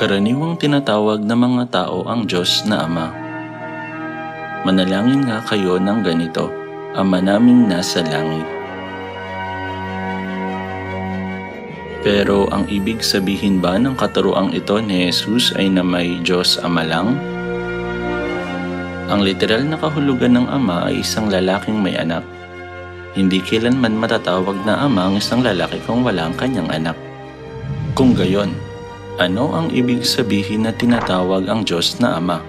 Karaniwang tinatawag ng mga tao ang Diyos na Ama. Manalangin nga kayo ng ganito, Ama naming nasa langit. Pero ang ibig sabihin ba ng katuruang ito ni Jesus ay na may Diyos Ama lang? Ang literal na kahulugan ng Ama ay isang lalaking may anak. Hindi kailanman matatawag na ama ang isang lalaki kung wala ang kanyang anak. Kung gayon, ano ang ibig sabihin na tinatawag ang Diyos na Ama?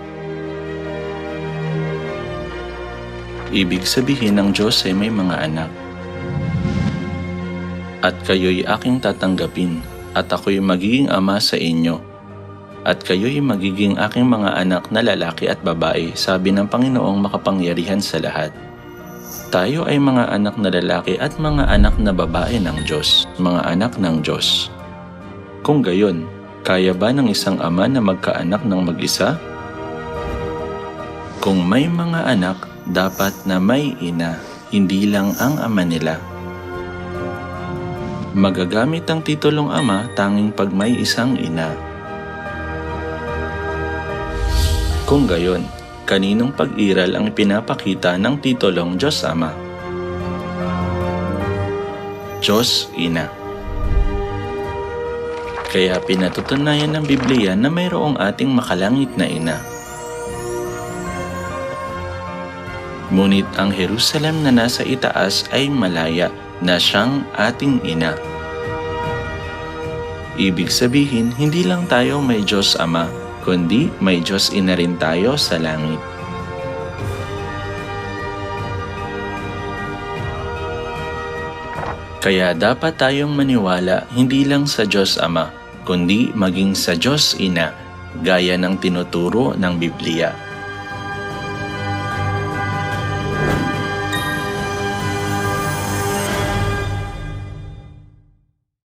Ibig sabihin ng Diyos ay may mga anak. At kayo'y aking tatanggapin, at ako'y magiging ama sa inyo. At kayo'y magiging aking mga anak na lalaki at babae, sabi ng Panginoong makapangyarihan sa lahat. Tayo ay mga anak na lalaki at mga anak na babae ng Diyos, mga anak ng Diyos. Kung gayon, kaya ba ng isang ama na magkaanak ng mag-isa? Kung may mga anak, dapat na may ina, hindi lang ang ama nila. Magagamit ang titulong ama tanging pag may isang ina. Kung gayon, kaninong pag-iral ang pinapakita ng titulong Diyos Ama? Diyos Ina. Kaya pinatutunayan ng Biblia na mayroong ating makalangit na ina. Ngunit ang Jerusalem na nasa itaas ay malaya na siyang ating ina. Ibig sabihin, hindi lang tayo may Diyos Ama, kundi may Diyos Ina rin tayo sa langit. Kaya dapat tayong maniwala hindi lang sa Diyos Ama, kundi maging sa Diyos Ina, gaya ng tinuturo ng Biblia.